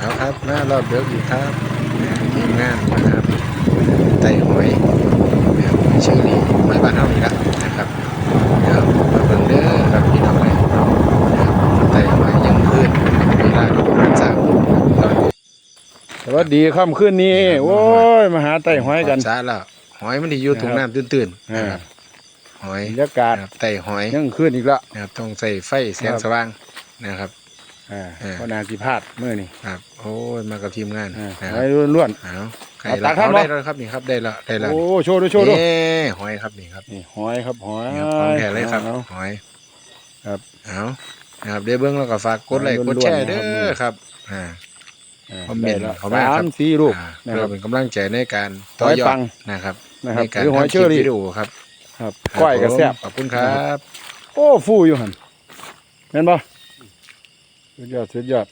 เอาครับมารอบเดือกอีกครับทีมงานนะครับไต่หอยนะครับหอยเชอรี่หอยบ้านเฮาอีกแล้วนะครับเดี๋ยวมาเบิ่งเด้อครับพี่น้องเลยนะครับไต่หอยยังขึ้นเวลาก็ประมาณสามโมงครับตอนนี้สวัสดีค่ำคืนนี้โอ้ยมาหาไต่หอยกันช้าแล้วหอยมันที่อยู่ถุงน้ำตื้นๆอ่านะครับหอยบรรยากาศนะครับไต่หอยยังคืนอีกแล้วนะครับต้องใส่ไฟแสงครับสว่างนะครับ อ่าเออก็นาสิพลาดเมื่อนี่ครับ โอ้ยมากับทีมงานอ่านะคหรัอบยล้วนเอาไก่เอาละตักให้เอาบ่ได้แล้วครับนี่ครับได้แล้วได้ๆแล้วโอ้โชว์ดูโชว์ดูเอ้หอยครับนี่ครับนี่หอยครับหอยนี่ครับของแท้เลยครับอาหอย ครับเอานะครับได้เบิ้งแล้วก็ฝากกดไลค์หกอยดแชร์ล้เด้วนๆนะครับอครับอ่าอ่าคอมเมนต์ได้แล้วเข้ามาครับสามสี่รูปอ่านะเพื่คอรับเป็นกำลังใจในการหต่ออยยอปัดงนะครับนะครับในการหรือหอยทำคเชลิอปรี่วิดีโอครับ ครับก้อยกับแซ่บขอบคุณครับ โอ้ฟูอยู่หันเห็นปะ สุดยอดสุดยอด